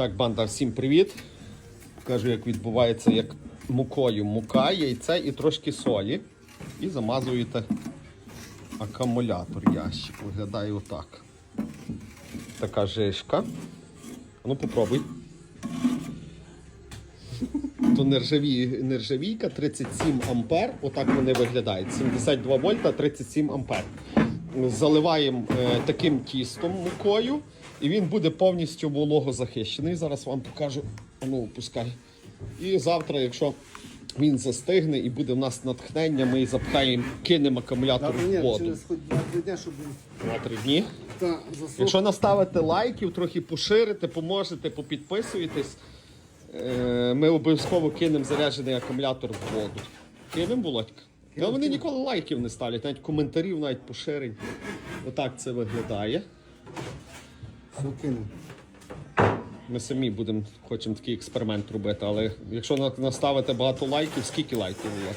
Так, банда, всім привіт. Покажу, як відбувається як мукою. Мука, яйце і трошки солі. І замазуєте акумулятор ящик. Виглядає отак. Така жишка. Ну, попробуй. То нержавій, нержавійка 37 ампер. Отак вони виглядають. 72 вольта, 37 ампер. Заливаємо е, таким тістом мукою, і він буде повністю вологозахищений. Зараз вам покажу. Ну, пускай. І завтра, якщо він застигне і буде в нас натхнення, ми запхаємо, кинемо акумулятор Завтра в ні, воду. через хоч два-три дня, щоб Два-три дні. та засох. Якщо наставите лайків, трохи поширите, поможете, попідписуєтесь, е, ми обов'язково кинемо заряджений акумулятор в воду. Кинемо, Володька? Ну, вони ніколи лайків не ставлять, навіть коментарів, навіть поширень. Отак це виглядає. Ми самі будемо, хочемо такий експеримент робити, але якщо на- наставите багато лайків, скільки лайків було?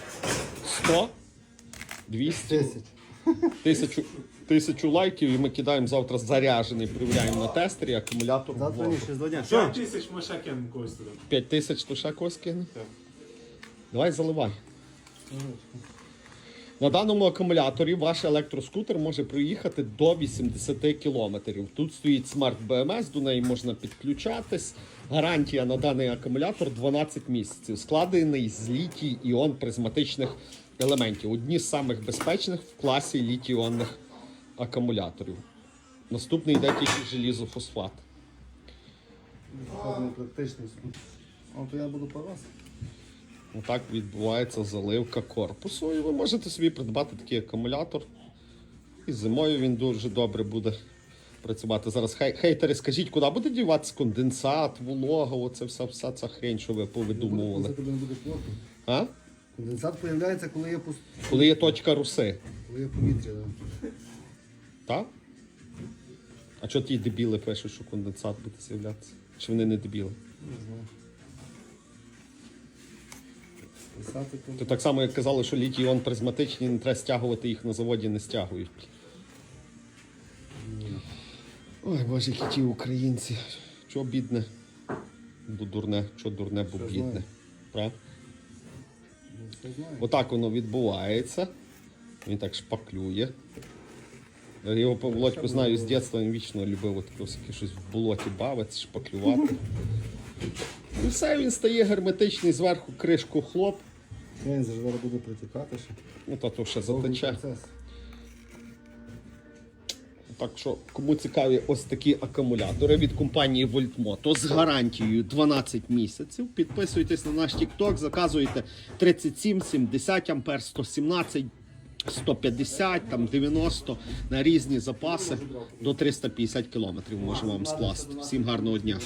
100? 200? Десять. Тисячу, тисячу лайків і ми кидаємо завтра заряджений, перевіряємо на тестері, акумулятор Завтра два дня. Що? Що? тисяч ми ще кинемо когось туди. 5 тисяч то ще когось кине? Так. Давай заливай. На даному акумуляторі ваш електроскутер може проїхати до 80 кілометрів. Тут стоїть смарт BMS, до неї можна підключатись. Гарантія на даний акумулятор 12 місяців. Складений з літій іон призматичних елементів. Одні з самих безпечних в класі літій-іонних акумуляторів. Наступний йде тільки желізофосфат. Практичний скут. О, то я буду по вас. Отак відбувається заливка корпусу. І ви можете собі придбати такий акумулятор. І зимою він дуже добре буде працювати. Зараз хей, хейтери, скажіть, куди буде діватися конденсат, волога, оце вся, вся ця хрень, що ви повидумували. Це не буде плохо. А? Конденсат з'являється, коли є, пус... Коли є точка руси. коли є повітря. Да. Так? А чого ті дебіли пишуть, що конденсат буде з'являтися? Чи вони не дебіли? Не знаю. Писати то. То так само, як казали, що літій іон призматичні, не треба стягувати їх на заводі, не стягують. Ой, боже, які ті українці. Чого бідне? Бо дурне, що дурне, бо бідне. знаю. Правда? Ну. Отак воно відбувається. Він так шпаклює. Я його по Володьку знаю з дитинства, він вічно любив от таке всяке щось в болоті бавитися, шпаклювати. І все, він стає герметичний зверху кришку хлоп. Він зараз буде притікати ще. Ну, та то ще Довгий затече. процес. Так що, кому цікаві ось такі акумулятори від компанії Voltmoto з гарантією 12 місяців. Підписуйтесь на наш TikTok, заказуєте 37, 70 ампер, 117, 150, там 90 на різні запаси до 350 кілометрів можемо вам скласти. Всім гарного дня.